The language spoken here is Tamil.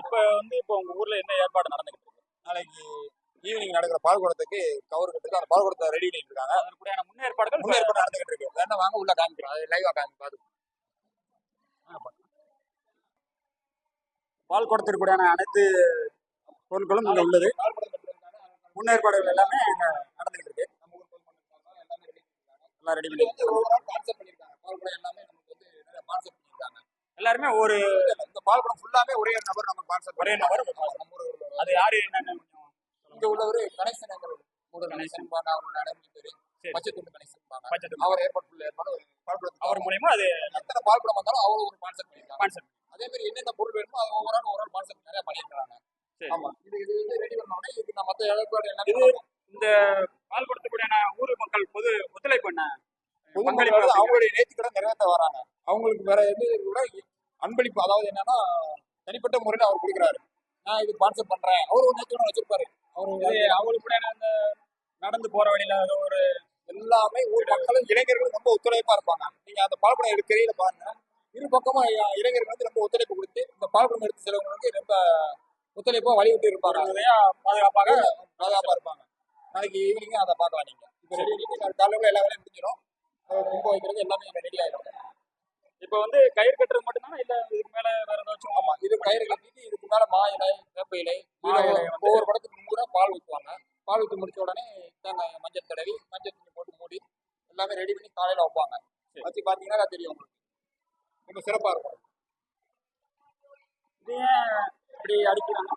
இப்போ வந்து இப்போ உங்க ஊர்ல என்ன ஏற்பாடு நடந்துகிட்டு இருக்கு? நாளைக்கு ஈவினிங் நடக்கிற பால் குடத்துக்கு கவர் கட்டுக்கு அந்த பால் குடத்தை ரெடி பண்ணிட்டு இருக்காங்க. அதற்குடியான முன்னேற்பாடுகள் முன்னேற்பாடு நடந்துகிட்டு இருக்கு. வேணா வாங்க உள்ள காமிக்கிறோம் அது லைவா காமி பாத்து. பால் குடத்திற்குடியான அனைத்து பொருட்களும் இங்க உள்ளது. முன்னேற்பாடுகள் எல்லாமே நடந்துகிட்டு இருக்கு. எல்லாம் ரெடி பண்ணி கான்செப்ட் எல்லாமே நமக்கு வந்து கான்செப்ட் எல்லாருமே ஒரு இந்த பால் குடம் ஃபுல்லாமே ஒரே நபர் நமக்கு கான்செப்ட் ஒரே நபர் நம்ம அது யாரு என்னன்னு இங்க உள்ளவர் கணேசன் ஒரு கணேசன். அவரோட அடைமொழி பேரு. பச்சைத்துண்டு கணேசன் அவர் ஏற்பாடு ஏற்பாடு பால் குடம் அவர் மூலியமா அது எத்தனை பால் குடம் வந்தாலும் அவர் ஒரு கான்செப்ட் பண்ணிருக்காங்க கான்செப்ட் அதே மாதிரி என்னென்ன பொருள் வேணுமோ அது ஒவ்வொரு ஆள் ஒவ்வொரு கான்செப்ட் நிறைய பண்ணிருக்காங்க ஆமா. இது இது வந்து ரெடி பண்ணோடனே இதுக்கு நான் மத்த ஏற்பாடு எல்லாமே இது இந்த பால் குடத்திற்குடியான ஊர் மக்கள் பொது ஒத்துழைப்பு என்ன? அவங்களுடைய நேர்த்திக்கடன் நிறைவேற்ற வராங்க. அவங்களுக்கு வேற எது கூட அன்பளிப்பு அதாவது என்னன்னா தனிப்பட்ட முறையில் அவர் கொடுக்குறாரு. நான் இது கான்செப்ட் பண்றேன். அவர் ஒரு நேர்த்திக்கடன் வச்சிருப்பாரு. அவர் அவங்களுக்கு அந்த நடந்து போற வழியில ஒரு எல்லாமே ஊர் மக்களும் இளைஞர்களும் ரொம்ப ஒத்துழைப்பா இருப்பாங்க. நீங்க அந்த பால்குடம் எடுக்கிறீங்க பாருங்க. இரு பக்கமும் இளைஞர்கள் வந்து ரொம்ப ஒத்துழைப்பு கொடுத்து இந்த பால்குடம் எடுத்து செலவங்க வந்து ரொம்ப ஒத்துழைப்பா வழிவிட்டு இருப்பாங்க. பாதுகாப்பாக பாதுகாப்பா இருப்பாங்க. நாளைக்கு ஈவினிங் அதை பார்க்கலாம் நீங்க. இப்போ ரெடி நீங்க காலையில் எல்லா வேலையும் முடிஞ்சிடும் கும்ப வைக்கிறது எல்லாமே ரெடி ஆயிடும். இப்போ வந்து கயிறு கட்டுறது மட்டும்தானா இல்ல வேப்ப இலை ஒவ்வொரு படத்துக்கு நூறு பால் ஊற்றுவாங்க. பால் ஊற்றி முடிச்ச உடனே தேங்காய் மஞ்சள் தடவி மஞ்சள் தண்ணி போட்டு மூடி எல்லாமே ரெடி பண்ணி காலையில வைப்பாங்க. வச்சு பாத்தீங்கன்னா தெரியும் உங்களுக்கு. ரொம்ப சிறப்பா இருக்கும். இது இப்படி அடிக்கிறாங்க